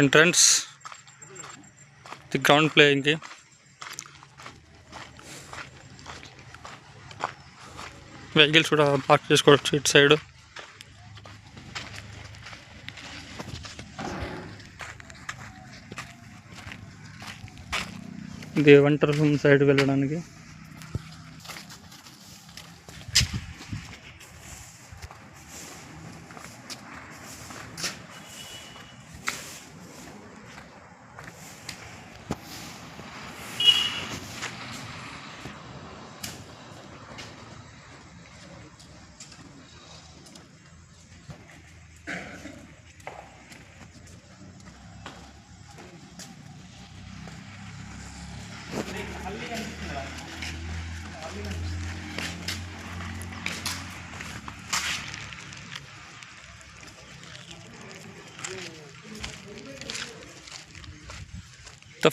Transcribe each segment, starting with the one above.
Entrance the ground ప్లేయింగ్కి vehicles కూడా park చేసుకోవచ్చు ఇటు సైడ్ ఇది వంట రూమ్ సైడ్ వెళ్ళడానికి.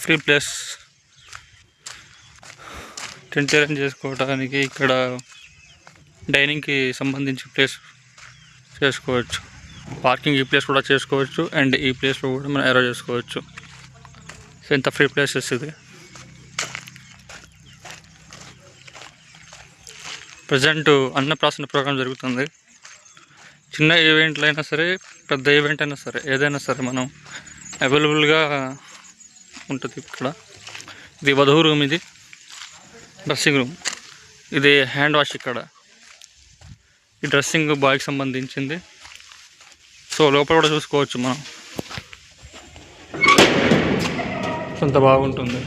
Free place. టెంట్ అరేంజ్ చేసుకోవడానికి ఇక్కడ డైనింగ్కి సంబంధించి ప్లేస్ చేసుకోవచ్చు. పార్కింగ్ ఈ ప్లేస్ కూడా చేసుకోవచ్చు. అండ్ ఈ ప్లేస్లో కూడా మనం అరేంజ్ చేసుకోవచ్చు. సో ఇంత ఫ్రీ ప్లేసెస్ ఇది. ప్రజెంట్ అన్నప్రాసన ప్రోగ్రాం జరుగుతుంది. చిన్న ఈవెంట్లు అయినా సరే పెద్ద ఈవెంట్ అయినా సరే ఏదైనా సరే మనం అవైలబుల్గా ఉంటుంది ఇక్కడ. ఇది వధువు రూమ్ ఇది. డ్రెస్సింగ్ రూమ్ ఇది హ్యాండ్ వాష్ ఇక్కడ. ఈ డ్రెస్సింగ్ బాయ్కి సంబంధించింది. సో లోపల కూడా చూసుకోవచ్చు మనం. అంత బాగుంటుంది.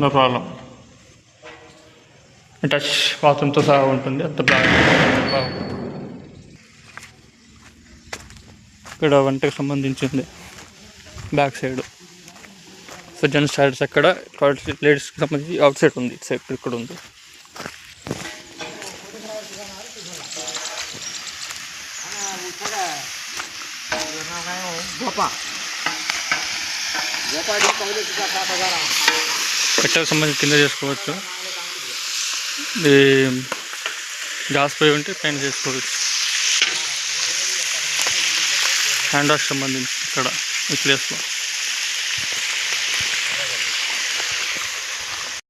నో ప్రాబ్లం టచ్ బాత్రూమ్తో సహా ఉంటుంది. అంత బాగా ఇక్కడ వంటకు సంబంధించింది back side. So gents toilets అక్కడ లేడీస్కి సంబంధించి అవుట్ సైడ్ ఉంది ఇటు సైడ్ ఇక్కడ ఉంది. పెట్టకు సంబంధించి కింద చేసుకోవచ్చు. గ్యాస్ పోయి ఉంటే పైన చేసుకోవచ్చు. హ్యాండ్ వాష్ సంబంధించి ఇక్కడ ఈ ప్లేస్లో.